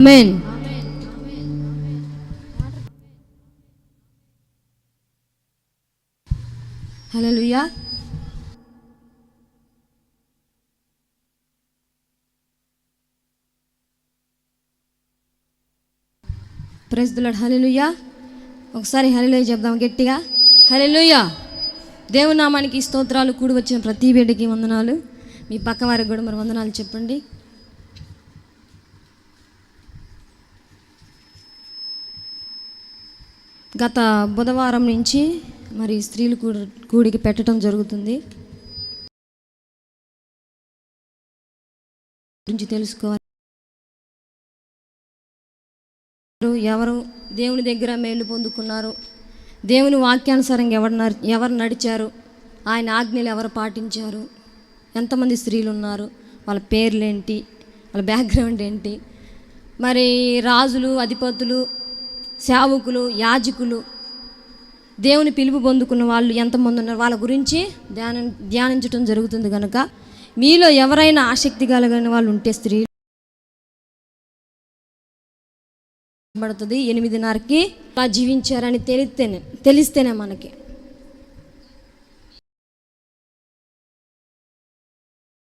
ఆమేన్ హల్లెలూయా press దులడ్ హల్లెలూయా ఒకసారి హల్లెలూయా చెప్దాం గట్టిగా. హల్లెలూయా దేవునామానికి స్తోత్రాలు కూడి వచ్చిన ప్రతి బిడ్డకి వందనాలు. మీ పక్క వారికి కూడా మరి వందనాలు చెప్పండి. గత బుధవారం నుంచి మరి స్త్రీలు కూడికి పెట్టడం జరుగుతుంది. గురించి తెలుసుకోవాలి. ఎవరు దేవుని దగ్గర మేలు పొందుకున్నారు? దేవుని వాక్యానుసారంగా ఎవరు ఎవరు నడిచారు? ఆయన ఆజ్ఞలు ఎవరు పాటించారు? ఎంతమంది స్త్రీలు ఉన్నారు? వాళ్ళ పేర్లు ఏంటి వాళ్ళ బ్యాక్గ్రౌండ్ ఏంటి? మరి రాజులు అధిపతులు సేవకులు యాజకులు దేవుని పిలుపు పొందుకున్న వాళ్ళు ఎంతమంది ఉన్నారు? వాళ్ళ గురించి ధ్యానం ధ్యానించడం జరుగుతుంది కనుక మీలో ఎవరైనా ఆసక్తి కలిగిన వాళ్ళు ఉంటే స్త్రీ పడుతుంది. ఎనిమిదిన్నరకి అలా జీవించారని తెలిస్తేనే తెలిస్తేనే మనకి.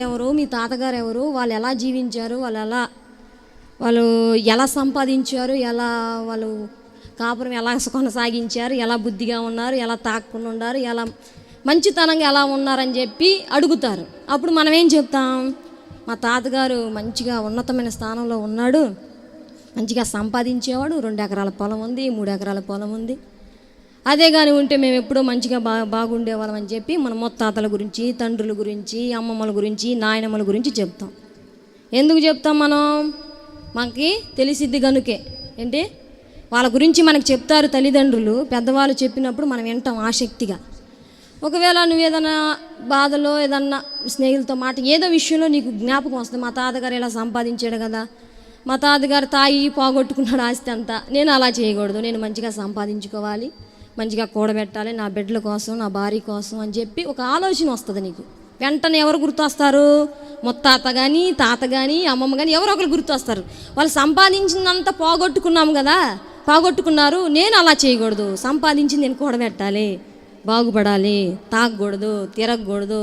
ఎవరు మీ తాతగారు ఎవరు వాళ్ళు ఎలా జీవించారు? వాళ్ళు ఎలా వాళ్ళు ఎలా సంపాదించారు? ఎలా వాళ్ళు కాపురం ఎలా కొనసాగించారు ఎలా బుద్ధిగా ఉన్నారు ఎలా తాకుండా ఉన్నారు ఎలా మంచితనంగా ఎలా ఉన్నారని చెప్పి అడుగుతారు. అప్పుడు మనం ఏం చెప్తాం? మా తాతగారు మంచిగా ఉన్నతమైన స్థానంలో ఉన్నాడు. మంచిగా సంపాదించేవాడు. రెండు ఎకరాల పొలం ఉంది మూడు ఎకరాల పొలం ఉంది. అదే కానీ ఉంటే మేము ఎప్పుడో మంచిగా బా బాగుండేవాళ్ళం అని చెప్పి మన ముత్తాతల గురించి తండ్రుల గురించి అమ్మమ్మల గురించి నాయనమ్మల గురించి చెప్తాం. ఎందుకు చెప్తాం మనం? మనకి తెలిసిద్ది గనుకే. ఏంటి? వాళ్ళ గురించి మనకు చెప్తారు తల్లిదండ్రులు పెద్దవాళ్ళు చెప్పినప్పుడు మనం వింటాం ఆసక్తిగా. ఒకవేళ నువ్వు ఏదైనా బాధలో ఏదన్నా స్నేహితులతో మాట ఏదో విషయంలో నీకు జ్ఞాపకం వస్తుంది మా తాతగారు ఇలా సంపాదించాడు కదా మా తాతగారు తాయి పోగొట్టుకున్నాడు ఆస్తి అంతా నేను అలా చేయకూడదు నేను మంచిగా సంపాదించుకోవాలి మంచిగా కూడబెట్టాలి నా బిడ్డల కోసం నా భార్య కోసం అని చెప్పి ఒక ఆలోచన వస్తుంది నీకు. వెంటనే ఎవరు గుర్తొస్తారు? ముత్తాత కానీ తాత కానీ అమ్మమ్మ కానీ ఎవరో ఒకరు గుర్తొస్తారు. వాళ్ళు సంపాదించినంత పోగొట్టుకున్నాం కదా పోగొట్టుకున్నారు నేను అలా చేయకూడదు. సంపాదించింది నేను కూడబెట్టాలి బాగుపడాలి తాగకూడదు తిరగకూడదు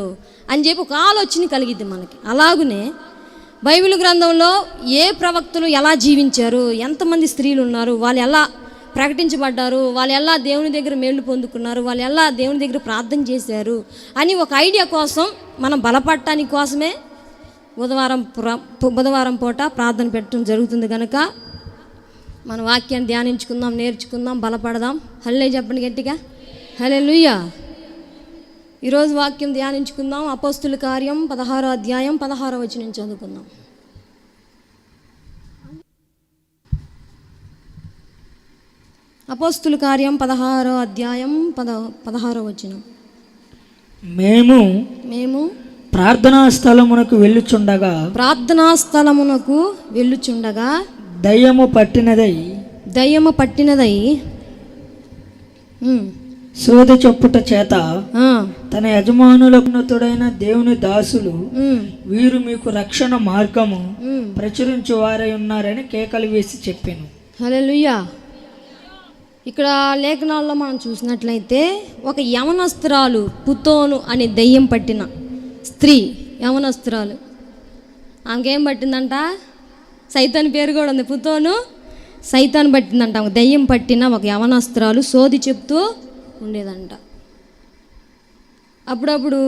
అని చెప్పి ఒక ఆలోచన కలిగిద్ది మనకి. అలాగునే బైబిల్ గ్రంథంలో ఏ ప్రవక్తలు ఎలా జీవించారు ఎంతమంది స్త్రీలు ఉన్నారు వాళ్ళు ఎలా ప్రకటించబడ్డారు వాళ్ళు ఎలా దేవుని దగ్గర మేలు పొందుకున్నారు వాళ్ళు ఎలా దేవుని దగ్గర ప్రార్థన చేశారు అని ఒక ఐడియా కోసం మనం బలపడటానికి కోసమే బుధవారం ప్ర- బుధవారం పూట ప్రార్థన పెట్టడం జరుగుతుంది కనుక మన వాక్యాన్ని ధ్యానించుకుందాం నేర్చుకుందాం బలపడదాం. హల్లే చెప్పండి గట్టిగా. హలే లుయ్యా ఈరోజు వాక్యం ధ్యానించుకుందాం. అపోస్తుల కార్యం పదహారో అధ్యాయం పదహారో వచ్చి నుంచి చదువుకుందాం. అపోస్తుల కార్యం పదహారో అధ్యాయం పద పదహారో వచ్చిన మేము మేము ప్రార్థనా స్థలమునకు వెళ్ళుచుండగా ప్రార్థనా స్థలమునకు వెళ్ళుచుండగా దయ్యము పట్టినదై దయ్యము పట్టినదై సోది చొప్పుట చేత తన యజమానులకున్నతుడైన దేవుని దాసులు వీరు మీకు రక్షణ మార్గము. ప్రచురించు వారై ఉన్నారని కేకలు వేసి చెప్పాను. హల్లెలూయా. ఇక్కడ లేఖనాల్లో మనం చూసినట్లయితే ఒక యవనస్త్రాలు పుతోను అనే దయ్యం పట్టిన స్త్రీ యవనస్త్రాలు. ఆమెకేం పట్టిందంట? సైతాన్ పేరు కూడా ఉంది. పుతోను సైతాన్ పట్టిందంట ఒక దయ్యం పట్టిన ఒక యవనాస్త్రాలు సోది చెప్తూ ఉండేదంట. అప్పుడప్పుడు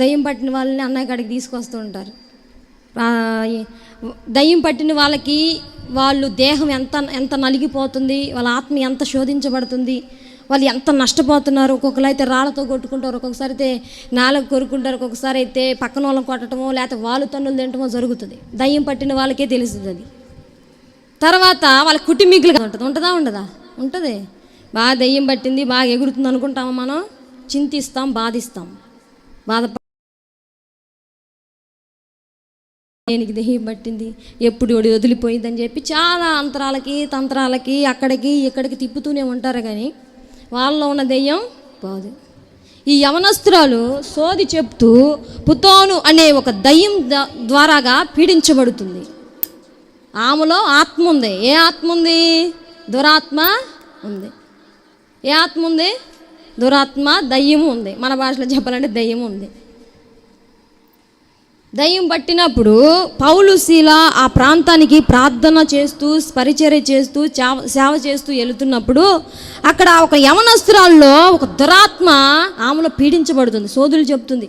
దయ్యం పట్టిన వాళ్ళని అన్నయ్య కాడికి తీసుకొస్తూ ఉంటారు. దయ్యం పట్టిన వాళ్ళకి వాళ్ళు దేహం ఎంత ఎంత నలిగిపోతుంది వాళ్ళ ఆత్మ ఎంత శోధించబడుతుంది వాళ్ళు ఎంత నష్టపోతున్నారు ఒక్కొక్కరు అయితే రాళ్ళతో కొట్టుకుంటారు ఒక్కొక్కసారి అయితే నాలుగు కొరుకుంటారు ఒక్కొక్కసారి అయితే పక్కన వాళ్ళని కొట్టడమో లేకపోతే వాళ్ళు తన్నులు తినటమో జరుగుతుంది. దయ్యం పట్టిన వాళ్ళకే తెలుస్తుంది అది. తర్వాత వాళ్ళ కుటుంబీకులుగా ఉంటుంది. ఉంటుందా ఉండదా? ఉంటుంది. బాగా దయ్యం పట్టింది బాగా ఎగురుతుంది అనుకుంటాము మనం? చింతిస్తాం బాధిస్తాం. బాధ దేనికి దెయ్యం పట్టింది? ఎప్పుడు ఒడి వదిలిపోయిందని చెప్పి చాలా అంతరాలకి తంత్రాలకి అక్కడికి ఇక్కడికి తిప్పుతూనే ఉంటారు కానీ వాళ్ళలో ఉన్న దెయ్యం? పోదు. ఈ యవనస్త్రాలు సోది చెప్తూ పుతోను అనే ఒక దయ్యం ద్వారాగా పీడించబడుతుంది. ఆమెలో ఆత్మ ఉంది. ఏ ఆత్మ ఉంది? దురాత్మ ఉంది. ఏ ఆత్మ ఉంది? దురాత్మ దయ్యము ఉంది. మన భాషలో చెప్పాలంటే దయ్యం ఉంది. దయ్యం పట్టినప్పుడు పౌలు శీల ఆ ప్రాంతానికి ప్రార్థన చేస్తూ పరిచర్య చేస్తూ చావ- సేవ చేస్తూ వెళుతున్నప్పుడు అక్కడ ఒక యవనస్త్రాల్లో ఒక దురాత్మ ఆమెలో పీడించబడుతుంది. సోదులు చెప్తుంది.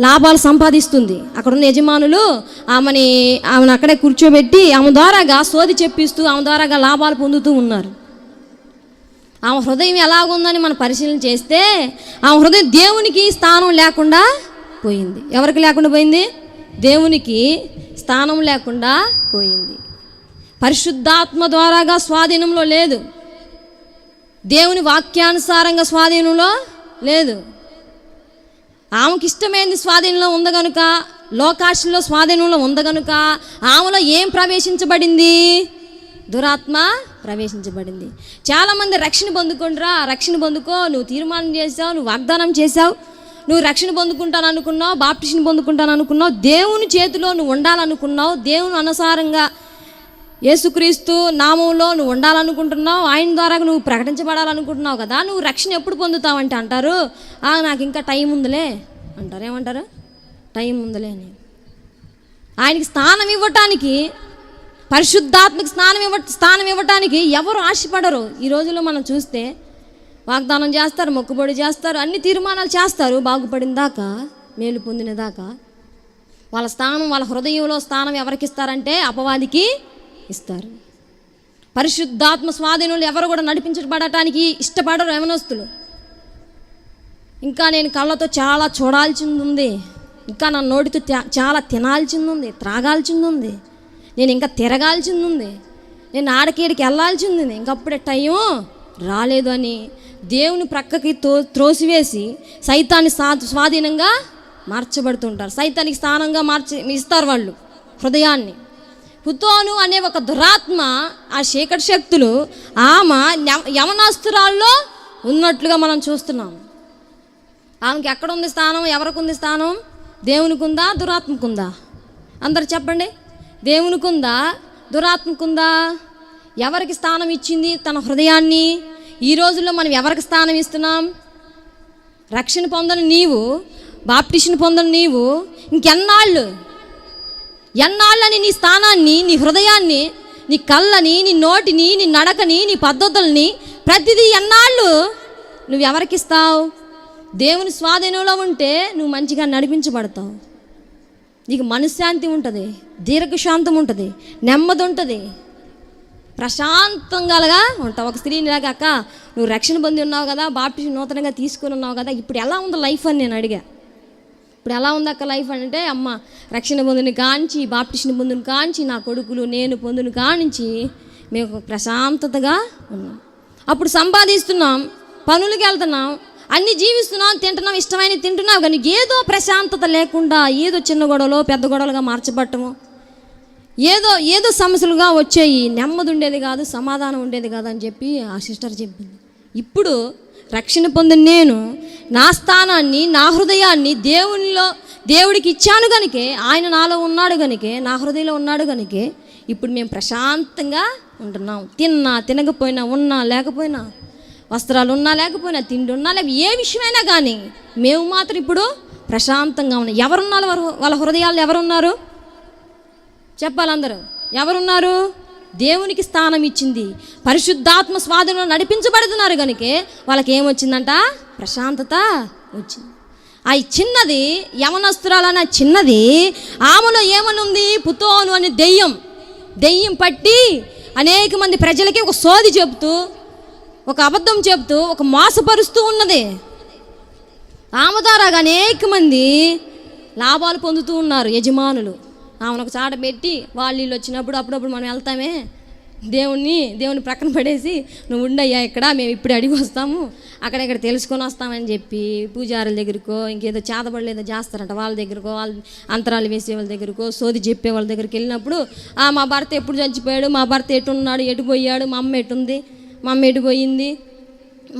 లాభాలు సంపాదిస్తుంది. అక్కడ ఉన్న యజమానులు ఆమెని ఆమెను అక్కడే కూర్చోబెట్టి ఆమె ద్వారాగా సోది చెప్పిస్తూ ఆమె ద్వారాగా లాభాలు పొందుతూ ఉన్నారు. ఆమె హృదయం ఎలాగుందని మనం పరిశీలన చేస్తే ఆమె హృదయం దేవునికి స్థానం లేకుండా పోయింది. ఎవరికి లేకుండా పోయింది? దేవునికి స్థానం లేకుండా పోయింది. పరిశుద్ధాత్మ ద్వారాగా స్వాధీనంలో లేదు. దేవుని వాక్యానుసారంగా స్వాధీనంలో లేదు. ఆమెకి ఇష్టమైంది స్వాధీనంలో ఉంది గనుక లోకాశంలో స్వాధీనంలో ఉంది గనుక ఆమెలో ఏం ప్రవేశించబడింది? దురాత్మ ప్రవేశించబడింది. చాలామంది రక్షణ పొందుకుంటారా రక్షణ పొందుకో నువ్వు తీర్మానం చేసావు నువ్వు వాగ్దానం చేసావు నువ్వు రక్షణ పొందుకుంటాను అనుకున్నావు బాప్టిషన్ పొందుకుంటాను అనుకున్నావు దేవుని చేతిలో నువ్వు ఉండాలనుకున్నావు దేవుని అనుసారంగా యేసుక్రీస్తు నామంలో నువ్వు ఉండాలనుకుంటున్నావు ఆయన ద్వారా నువ్వు ప్రకటించబడాలనుకుంటున్నావు కదా నువ్వు రక్షణ ఎప్పుడు పొందుతావంటే అంటారు? "ఆ, నాకు ఇంకా టైం ఉందిలే అంటారు. ఏమంటారు? టైం ఉందిలే అని. ఆయనకి స్థానం ఇవ్వటానికి పరిశుద్ధాత్మక స్నానం ఇవ్వ స్థానం ఇవ్వటానికి ఎవరు ఆశపడరు? ఈ రోజుల్లో మనం చూస్తే వాగ్దానం చేస్తారు మొక్కుబడి చేస్తారు అన్ని తీర్మానాలు చేస్తారు. బాగుపడిన దాకా మేలు పొందిన దాకా వాళ్ళ స్థానం వాళ్ళ హృదయంలో స్థానం ఎవరికి ఇస్తారంటే అపవాదికి ఇస్తారు. పరిశుద్ధాత్మ స్వాధీనులు ఎవరు కూడా నడిపించబడటానికి ఇష్టపడరు యవనస్తులు. ఇంకా నేను కళ్ళతో చాలా చూడాల్సింది ఉంది ఇంకా నా నోటితో చాలా తినాల్సింది ఉంది త్రాగాల్సింది ఉంది నేను ఇంకా తిరగాల్సింది ఉంది నేను ఆడకేడికి వెళ్ళాల్సింది. ఉంది ఇంకప్పుడే టైం రాలేదు అని దేవుని ప్రక్కకి తో త్రోసివేసి సైతాన్ని సా స్వాధీనంగా మార్చబడుతుంటారు. సైతానికి స్థానంగా మార్చి ఇస్తారు వాళ్ళు హృదయాన్ని. హుతోను అనే ఒక దురాత్మ ఆ చీకటి శక్తులు ఆమె యవ- యవనాస్తురాల్లో ఉన్నట్లుగా మనం చూస్తున్నాం. ఆమెకి ఎక్కడ ఉంది స్థానం ఎవరికి ఉంది స్థానం? దేవునికి ఉందా దురాత్మకు ఉందా అందరు చెప్పండి. దేవునికి ఉందా దురాత్మకు ఉందా ఎవరికి స్థానం ఇచ్చింది తన హృదయాన్ని? ఈ రోజుల్లో మనం ఎవరికి స్థానం ఇస్తున్నాం? రక్షణ పొందని నీవు బాప్టిషన్ పొందని నీవు ఇంకెన్నాళ్ళు? ఎన్నాళ్ళని నీ స్థానాన్ని నీ హృదయాన్ని నీ కళ్ళని నీ నోటిని నీ నడకని నీ పద్ధతుల్ని ప్రతిదీ ఎన్నాళ్ళు నువ్వు ఎవరికిస్తావు దేవుని స్వాధీనంలో ఉంటే నువ్వు మంచిగా నడిపించబడతావు. నీకు మనశ్శాంతి ఉంటుంది దీర్ఘశాంతం ఉంటుంది నెమ్మది ఉంటుంది. ప్రశాంతంగా ఉంటావు. ఒక స్త్రీని లాగా అక్క నువ్వు రక్షణ పొంది ఉన్నావు కదా బాప్టిషన్ నూతనంగా తీసుకుని ఉన్నావు కదా ఇప్పుడు ఎలా ఉంది లైఫ్? అని నేను అడిగా. ఇప్పుడు ఎలా ఉంది అక్క లైఫ్ అంటే అమ్మ రక్షణ పొందుని కాంచి బాప్టిషన్ పొందిన కాంచి నా కొడుకులు నేను పొందుని కానించి మేము ప్రశాంతతగా ఉన్నాం. అప్పుడు సంపాదిస్తున్నాం పనులకి వెళ్తున్నాం అన్ని జీవిస్తున్నాం తింటున్నాం ఇష్టమైన తింటున్నాం కానీ ఏదో ప్రశాంతత లేకుండా ఏదో చిన్న గొడవలో పెద్ద గొడవలుగా మార్చబట్టము. ఏదో ఏదో సమస్యలుగా వచ్చాయి. నెమ్మది ఉండేది కాదు సమాధానం ఉండేది కాదు అని చెప్పి ఆ సిస్టర్ చెప్పింది. ఇప్పుడు రక్షణ పొందిన నేను నా స్థానాన్ని నా హృదయాన్ని దేవునిలో దేవుడికి ఇచ్చాను కనుకే ఆయన నాలో ఉన్నాడు కనుకే నా హృదయంలో ఉన్నాడు కనుకే ఇప్పుడు మేము ప్రశాంతంగా ఉంటున్నాం. తిన్నా తినకపోయినా ఉన్నా లేకపోయినా వస్త్రాలు ఉన్నా లేకపోయినా తిండి ఉన్నా లేక ఏ విషయమైనా కానీ మేము మాత్రం ఇప్పుడు ప్రశాంతంగా ఉన్నాం. ఎవరున్నారు? వారు- వాళ్ళ హృదయాలు ఎవరున్నారు? చెప్పాలి అందరూ ఎవరున్నారు? దేవునికి స్థానం ఇచ్చింది. పరిశుద్ధాత్మ స్వాధీనంలో నడిపించబడుతున్నారు కనుక వాళ్ళకి ఏమొచ్చిందంట ప్రశాంతత వచ్చింది. ఆ చిన్నది యవనస్తురాలన్న చిన్నది ఆమెలో ఏమనుంది? పుతోను అని దెయ్యం. దెయ్యం పట్టి అనేక మంది ప్రజలకి ఒక సోది చెబుతూ ఒక అబద్ధం చెబుతూ ఒక మోసపరుస్తూ ఉన్నది. ఆమె ద్వారా అనేక మంది లాభాలు పొందుతూ ఉన్నారు యజమానులు. ఆమెను ఒక చాట పెట్టి వాళ్ళు వీళ్ళు వచ్చినప్పుడు అప్పుడప్పుడు మనం వెళ్తామే. దేవుణ్ణి దేవుని ప్రక్కన పడేసి నువ్వు ఉండయ్యా ఇక్కడ మేము ఇప్పుడు అడిగి వస్తాము. అక్కడ ఇక్కడ తెలుసుకొని వస్తామని చెప్పి పూజారుల దగ్గరకో ఇంకేదో చేతబడలేదో చేస్తారంట. వాళ్ళ దగ్గరకో వాళ్ళ అంతరాలు వేసే వాళ్ళ దగ్గరకో సోది చెప్పే వాళ్ళ దగ్గరికి వెళ్ళినప్పుడు మా భర్త ఎప్పుడు చచ్చిపోయాడు? మా భర్త ఎటున్నాడు ఎటు పోయాడు? మా అమ్మ ఎటుంది మా అమ్మ ఎటు పోయింది?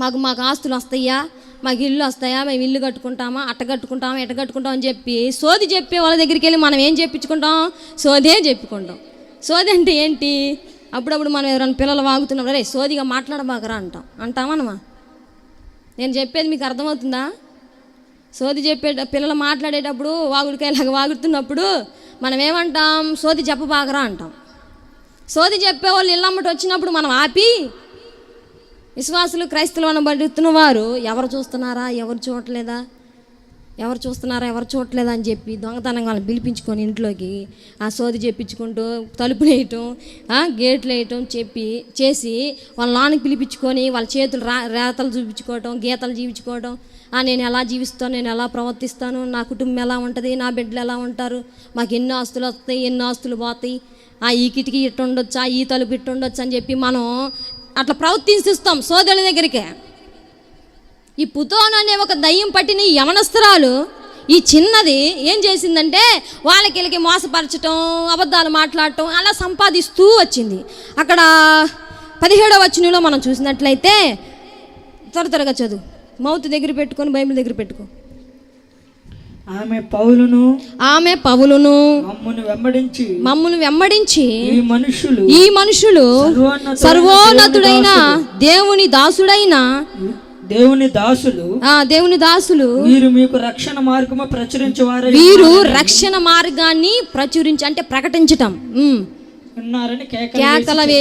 మాకు మాకు ఆస్తులు వస్తాయా? మాకు ఇల్లు వస్తాయా? మేము ఇల్లు కట్టుకుంటామా? అట్ట కట్టుకుంటామా? ఎట్ట కట్టుకుంటాం అని చెప్పి సోది చెప్పే వాళ్ళ దగ్గరికి వెళ్ళి మనం ఏం చెప్పించుకుంటాం? సోదే చెప్పుకుంటాం. సోది అంటే ఏంటి? అప్పుడప్పుడు మనం ఎవరైనా పిల్లలు వాగుతున్నప్పుడు రే సోదిగా మాట్లాడబాకరా అంటాం. అంటామనమా నేను చెప్పేది మీకు అర్థమవుతుందా? సోది చెప్పే పిల్లలు మాట్లాడేటప్పుడు వాగుడికాయలాగా వాగుతున్నప్పుడు మనం ఏమంటాం? సోది చెప్పబాకరా అంటాం. సోది చెప్పేవాళ్ళు ఇళ్ళమ్మటి వచ్చినప్పుడు మనం ఆపి విశ్వాసులు క్రైస్తవులు అనబడుతున్న వారు ఎవరు చూస్తున్నారా ఎవరు చూడలేదా ఎవరు చూస్తున్నారా ఎవరు చూడలేదా అని చెప్పి దొంగతనంగా వాళ్ళని పిలిపించుకొని ఇంట్లోకి ఆ సోది చెప్పించుకుంటూ తలుపులు వేయటం గేట్లు వేయటం చెప్పి చేసి వాళ్ళ నాన్నకి పిలిపించుకొని వాళ్ళ చేతులు రా రేతలు చూపించుకోవటం గీతలు జీవించుకోవటం ఆ, నేను ఎలా జీవిస్తాను నేను ఎలా ప్రవర్తిస్తాను నా కుటుంబం ఎలా ఉంటుంది నా బిడ్డలు ఎలా ఉంటారు మాకు ఎన్ని ఆస్తులు వస్తాయి ఎన్ని ఆస్తులు పోతాయి ఆ ఈ కిటికీ ఇట్టు ఉండొచ్చా ఈ తలుపు ఇట్టు ఉండొచ్చు అని చెప్పి మనం అట్లా ప్రవర్తిస్తాం సోదరుల దగ్గరికి. ఈ పుతోను అనే ఒక దయ్యం పట్టిన ఈ యవనస్త్రాలు ఈ చిన్నది ఏం చేసిందంటే వాళ్ళకి వీళ్ళకి మోసపరచటం అబద్ధాలు మాట్లాడటం అలా సంపాదిస్తూ వచ్చింది. అక్కడ పదిహేడవ వచనంలో మనం చూసినట్లయితే త్వర త్వరగా చదువు. మౌత్ దగ్గర పెట్టుకొని బైబిల్ దగ్గర పెట్టుకో. ఆమె పౌలును ఆమె పవులును మమ్మును వెంబడించి మమ్మల్ని వెంబడించి ఈ మనుషులు ఈ మనుషులు సర్వోన్నతుడైన దేవుని దాసుడైన దేవుని దాసులు. ఆ దేవుని దాసులు. వీరు మీకు రక్షణ మార్గము ప్రచురించే వారు రక్షణ మార్గాన్ని ప్రచురించి అంటే ప్రకటించటం. ఉన్నారని కేకల వేసి